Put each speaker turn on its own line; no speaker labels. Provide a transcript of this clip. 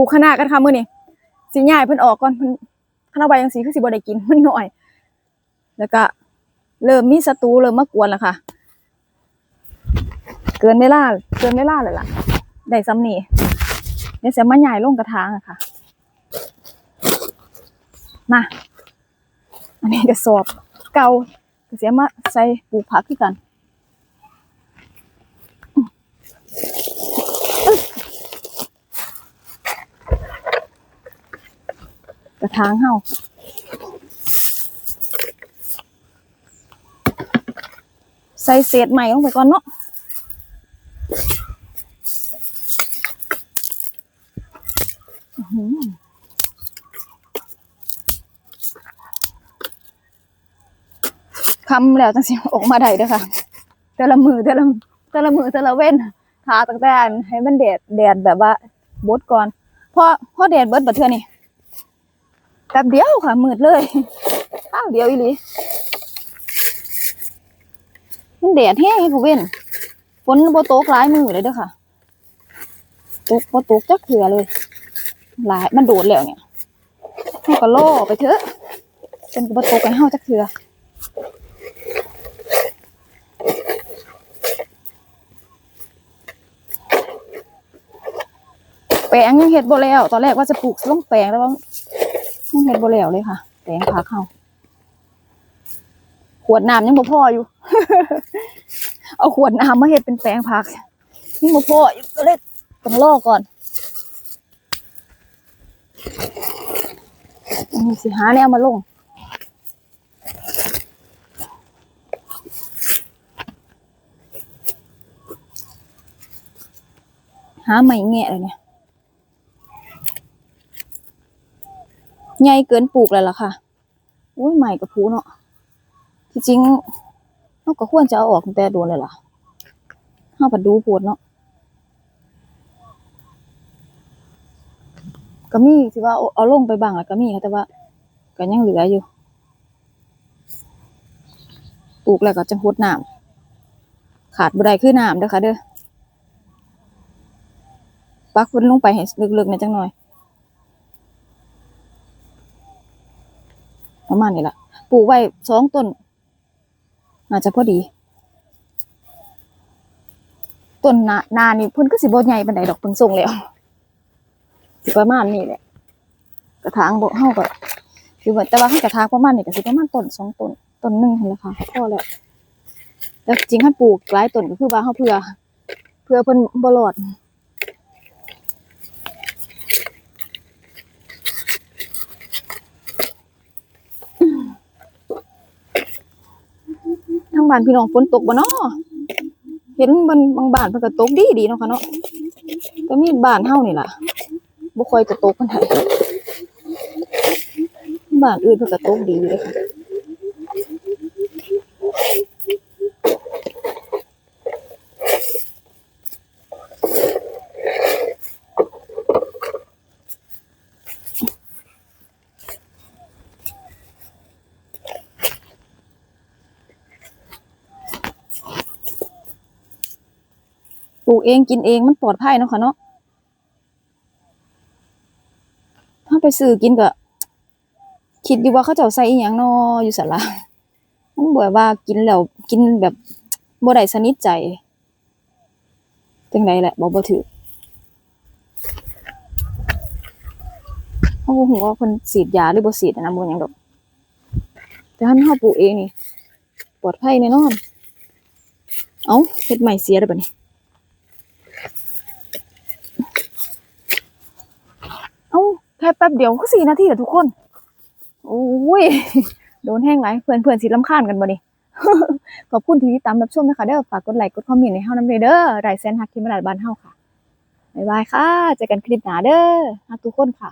ปลูกคะน้ากันค่ะมื้อนี้สิย้ายเพิ่นออกก่อนเพิ่นคณะใบจังซี่คือสิบ่ได้กินมันน้อย แล้วก็เริ่มมีศัตรูเริ่มมากวนแล้วค่ะ เกินเวลาเกินเวลาเลยล่ะ ได้ซ้ำนี่เดี๋ยวจะมาย้ายลงกระถางอะค่ะ มา อันนี้กระสอบเกาเสียมาใส่ปลูกผักคือกัน กระถางเฮาใส่เศษใหม่ลงไปก่อนเนาะคำแล้วจังสิออกมาได้ด้อค่ะ แต่ละมือแต่ละแต่ละมือแต่ละเว้นทาตั้งแต่อันให้มันแดดแดดแบบว่าบดก่อนพอพอแดดเบิดบัดเทื่อนี่ แป๊บเดียวค่ะมืดเลยข้าวเดียวอีหลีมันแดดแห้งให้กูเว้นฝนโบตกหลายมือเลยเด้อค่ะตกโบตกจักเถื่อเลยหลายมันโดดแล้วเนี่ยเฮาก็โล่ไปเถอะจนกูบ่ตกให้เฮาจักเถื่อแปลงยังเฮ็ดบ่แล้ว ตอนแรกว่าจะปลูกลงแปลงแล้วว่ายัง เห็ดบ่แล้วเลยค่ะแตงผักเข้าขวดน้ำยังบ่พออยู่ เอาขวดน้ำมาเห็ดเป็นแปลงผักยังบ่พออยู่ก็เลยต้องรอก่อนนี่สิหาแนวมาลงหาใหม่แงะเลยเนี่ย ใหญ่เกินปลูกแล้วล่ะค่ะโอ้ยใหม่กับพูเนาะที่จริงเราก็ควรจะเอาออกตั้งแต่โดนเลยล่ะเฮาปัดดูปวดเนาะก็มีที่ว่าเอาลงไปบ้างแล้วก็มีค่ะแต่ว่าก็ยังเหลืออยู่ปลูกแล้วก็จังหดน้ำขาดบ่ได้คือน้ำเด้อค่ะเด้อปักเพิ่นลงไปให้ลึกๆหน่อยจังหน่อย ประมาณนี้ละปลูกไว้สองต้นอาจจะพอดีต้นนานานี่เพิ่นก็สิบ่ใหญ่ปานใดดอกเพิ่งส่งแล้วสิประมาณนี้แหละกระถางบ่เฮาก็คือว่าแต่ว่าให้กระถางประมาณนี้ก็สิประมาณต้นสองต้นต้นหนึงหั่นแหละค่ะพอแล้วแต่จริงคันปลูกหลายต้นก็คือว่าเฮาเพื่อ เพื่อเพิ่นบ่รอด บ้านพี่น้องฝนตกบ่เนาะเห็นบางบางบ้านเพิ่นก็ตกดีดีเนาะค่ะเนาะก็มีบ้านเฮานี่ล่ะบ่ค่อยจะตกปานใดบ้านอื่นเพิ่นก็ตกดีอยู่เลยค่ะป ลูกเองกินเองมันปลอดภัยเนาะค่ะเนาะถ้าไปซื้อกินก็คิดอยู่ว่าเขาเจ้าใส่อีหยังเนาะอยู่ซั่นล่ะมันบ่ว่ากินแล้วกินแบบบ่ได้สนิทใจจังไดแหละบอกบ่ถูกเฮาหูว่าเพิ่นฉีดยาหรือบ่ฉีดนะบ่หยังดอก แต่คันเฮาปลูกเองนี่ ปลอดภัยแน่นอน เอ้าเฮ็ดใหม่เสียแล้วบัดนี้ เอ้าแค่แป๊บเดียวก็สี่นาทีเหรอทุกคนโอ้ยโดนแห้งไหลเพื่อนเพื่อนสีลำคาญกันบ่นี่ขอบคุณที่ติดตามรับชมนะคะเด้อฝากกดไลค์กดคอมเมนต์ให้เฮานำเด้อไรแซนฮักที่มาลาดบ้านเฮาค่ะบ๊ายบายค่ะเจอกันคลิปหน้าเด้อฮักทุกคนค่ะ